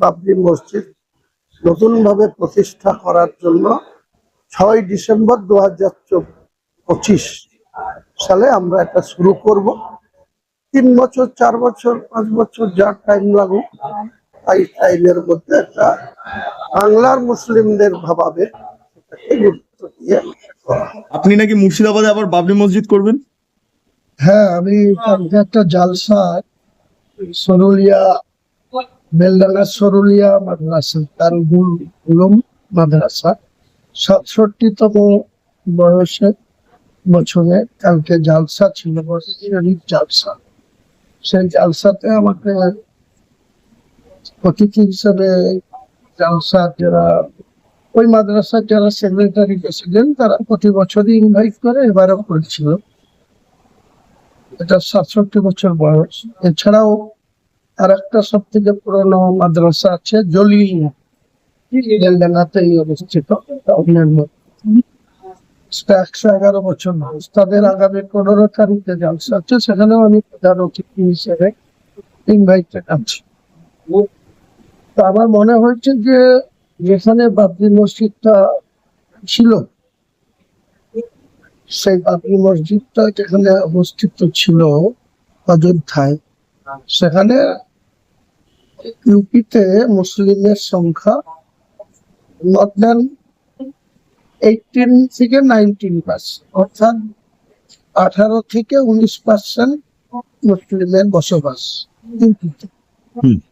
বাবরি মসজিদ নতুনভাবে প্রতিষ্ঠা করার জন্য ছয় ডিসেম্বর দু হাজার পঁচিশ সালে আমরা এটা শুরু করব। তিন বছর চার বছর পাঁচ বছর যা টাইম লাগুক এই টাইমের মধ্যে একটা বাংলার মুসলিমদের ভাবাবে গুরুত্ব দিয়ে আপনি নাকি মুর্শিদাবাদে আবার বাবরি মসজিদ করবেন? হ্যাঁ আমি একটা জালসা সরুলিয়া বেলডাঙ্গা, সরুলিয়া মাদ্রাসা দারুল উলুম মাদ্রাসা, সাতষট্টিতম বয়সে বছরে কালকে জালসা ছিল জালসা। সেই জালসাতে আমাকে অতিথি হিসেবে জালসা যারা, ওই মাদ্রাসার যারা সেক্রেটারি প্রেসিডেন্ট তারা প্রতি বছরই ইনভাইট করে, এবারও করেছিল। এটা সাতষট্টি বছর বয়স। এছাড়াও আর একটা সব থেকে পুরোনো মাদ্রাসা আছে বেলডাঙ্গাতেই অবস্থিত? একশো এগারো বছর তাদের আগামী তারিখে সেখানেও আমি প্রধান অতিথি হিসেবে আমার মনে হয়েছে যে যেখানে বাবরি মসজিদটা ছিল, সেই বাবরি মসজিদটা যেখানে অবস্থিত ছিল অযোধ্যায়, সেখানে ইউপিতে মুসলিমের সংখ্যা নট দেন এইটিন থেকে নাইনটিন পার্সেন্ট অর্থাৎ আঠারো থেকে উনিশ পার্সেন্ট মুসলিমের বসবাস ইউপিতে।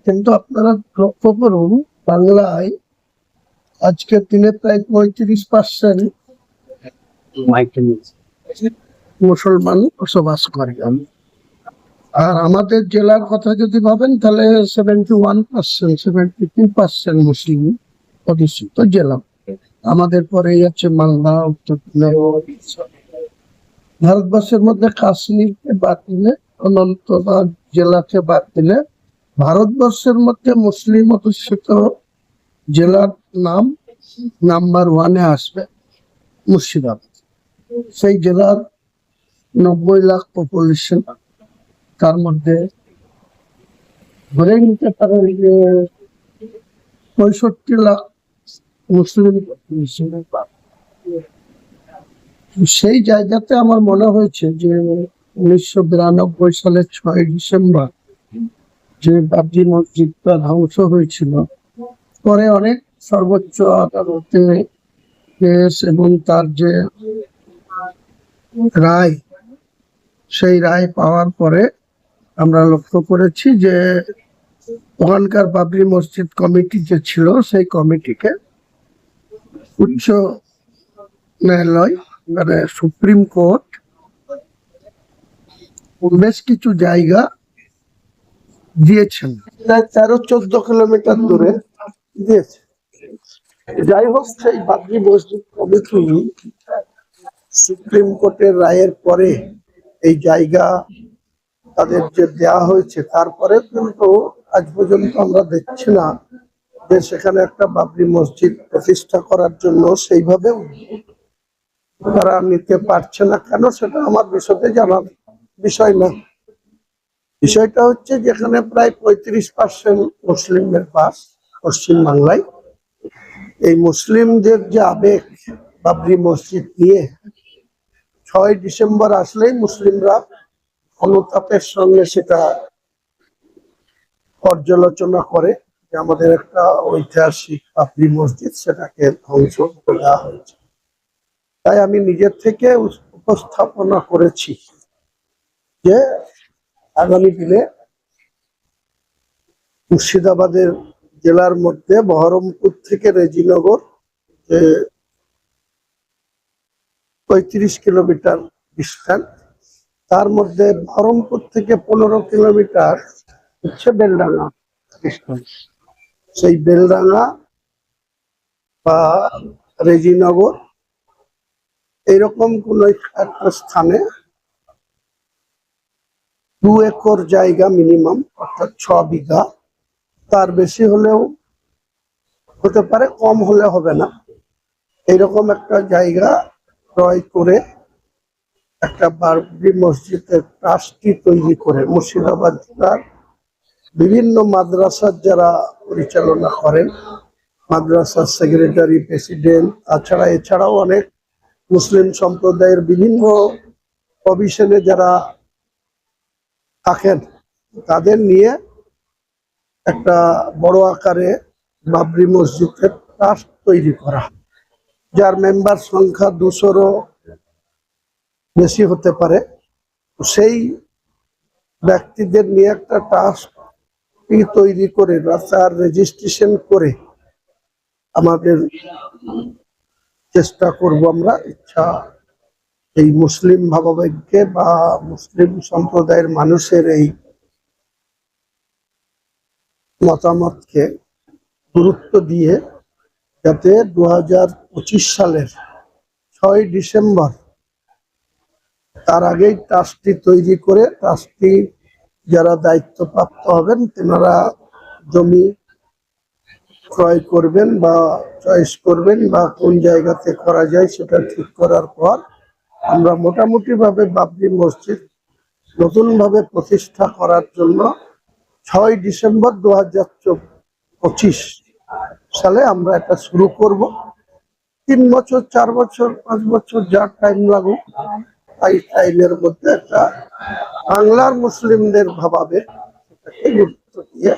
কিন্তু আপনারা লক্ষ্য করুন বাংলায় আজকের দিনে প্রায় পঁয়ত্রিশ পার্সেন্ট মুসলমান বসবাস করে। আর আমাদের জেলার কথা যদি ভাবেন, তাহলে seventy one percent seventy two percent মুসলিম অধিষ্ঠিত জেলা। আমাদের পরে আছে মালদা, উত্তর ভারতবর্ষের মধ্যে কাশ্মীরকে বাদ দিলে অনন্তনাগ জেলাকে বাদ দিলে, ভারতবর্ষের মধ্যে মুসলিম অধ্যুষিত জেলার নাম নাম্বার ওয়ানে আসবে মুর্শিদাবাদ। সেই জেলার নব্বই লাখ পপুলেশন তার মধ্যে ধরে নিতে পারেন যে পঁয়ষট্টি লাখ মুসলিম সেই জায়গাতে আমার মনে হয়েছে যে উনিশশো বিরানব্বই সালের ছয় ডিসেম্বর যে বাবরি মসজিদটা ধ্বংস হয়েছিল, পরে অনেক সর্বোচ্চ আদালতে কেস এবং তার যে রায়, সেই রায় পাওয়ার পরে আমরা লক্ষ্য করেছি যে ওখানকার বাবরি মসজিদ কমিটি যে ছিল, সেই কমিটিকে উচ্চ ন্যায়ালয় মানে সুপ্রিম কোর্ট, বেশ কিছু জায়গা দিয়েছেন। তেরো চোদ্দ কিলোমিটার দূরে দিয়েছে। যাই হোক, সেই বাবরি মসজিদ কমিটি সুপ্রিম কোর্টের রায়ের পরে এই জায়গা তাদের যে দেয়া হয়েছে, তারপরে কিন্তু আজ পর্যন্ত আমরা দেখছি না যে সেখানে একটা বাবরি মসজিদ প্রতিষ্ঠা করার জন্য সেইভাবে তারা নিতে পারছে না। কেন সেটা আমার বিশদে জানার বিষয় না। বিষয়টা হচ্ছে যেখানে প্রায় পঁয়ত্রিশ পার্সেন্ট মুসলিমের বাস পশ্চিম বাংলায় এই মুসলিমদের যে আবেগ, বাবরি মসজিদ নিয়ে ছয় ডিসেম্বর আসলেই মুসলিমরা অনুতাপের সঙ্গে সেটা পর্যালোচনা করে যে আমাদের একটা ঐতিহাসিক বাবরি মসজিদ সেটাকে ধ্বংস দেওয়া হয়েছে। তাই আমি নিজের থেকে উপস্থাপনা করেছি যে আগামী দিনে মুর্শিদাবাদের জেলার মধ্যে বহরমপুর থেকে রেজিনগর যে পঁয়ত্রিশ কিলোমিটার ডিস্টেন্স তার মধ্যে বহরমপুর থেকে পনেরো কিলোমিটার হচ্ছে বেলডাঙ্গা। সেই বেলডাঙ্গা বা রেজিনগর এইরকম কোন একটা স্থানে দু একর জায়গা মিনিমাম, অর্থাৎ ছ বিঘা। তার বেশি হলেও হতে পারে, কম হলে হবে না। এইরকম একটা জায়গা ক্রয় করে একটা বারবি মসজিদের ট্রাস্টি তৈরি করে মুর্শিদাবাদ জেলার বিভিন্ন মাদ্রাসার যারা পরিচালনা করেন, মাদ্রাসার সেক্রেটারি, প্রেসিডেন্ট, তাছাড়া এছাড়াও অনেক মুসলিম সম্প্রদায়ের বিভিন্ন কমিশনে যারা থাকেন, তাদের নিয়ে একটা বড় আকারে বাবরি মসজিদের ট্রাস্ট তৈরি করা। যার মেম্বার সংখ্যা দুশোরও বেশি হতে পারে। সেই ব্যক্তিদের নিয়ে একটা টাস্ক তৈরি করে তার রেজিস্ট্রেশন করে আমাদের চেষ্টা করব আমরা। ইচ্ছা, এই মুসলিম ভাবাবেগকে বা মুসলিম সম্প্রদায়ের মানুষের এই মতামতকে গুরুত্ব দিয়ে যাতে দু হাজার পঁচিশ সালের ছয় ডিসেম্বর তার আগেই ট্রাস্টটি তৈরি করে ট্রাস্টটি যারা দায়িত্বপ্রাপ্ত হবেন, তেনারা জমি ক্রয় করবেন বা চয়েস করবেন বা কোন জায়গাতে করা যায় সেটা ঠিক করার পর আমরা মোটামুটি ভাবে বাবরি মসজিদ নতুন ভাবে প্রতিষ্ঠা করার জন্য ছয় ডিসেম্বর দু হাজার পঁচিশ সালে আমরা এটা শুরু করব। তিন বছর, চার বছর, পাঁচ বছর যা টাইম লাগুক এই টাইমের মধ্যে একটা বাংলার মুসলিমদের ভাবাবে গুরুত্ব দিয়ে